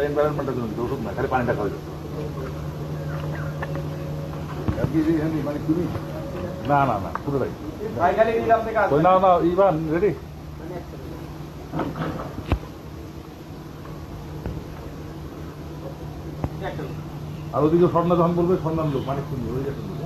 এনভায়রনমেন্টের জন্য না খালি পানিটা না না না না না ইভান রেডি আর ওদিকে স্বর্ণ যখন বলবে স্বর্ণাম লোক মানে শুনবে ওই যে শুনবে হ্যাঁ?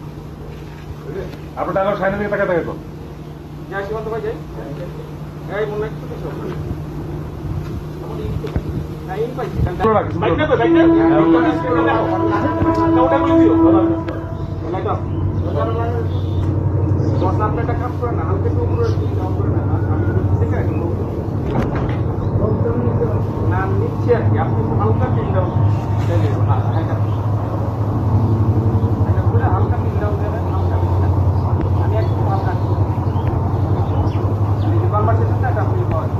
আপনার টাকা সাইনের দিকে টাকা টাকা করুন সীমান্ত ভাই যাই। এই মনে একটু কিছু একটা কাজ করে না হালকা একটু করে না। আমি নিচ্ছি আর কি আপনি হালকা পিন ডাউন হালকা হালকা পিন ডাউন দেবেন হালকা আমি একটু হালকা কনভারসেশনটা এটা আপনি পাওয়া যাই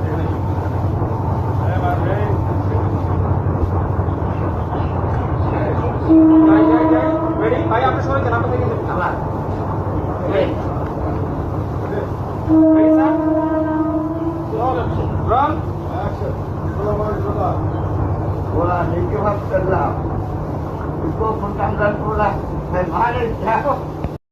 যাই যাই রেডি ভাই আপনি সবাই জানাব থেকে আমার রেডি স্যার রন Bola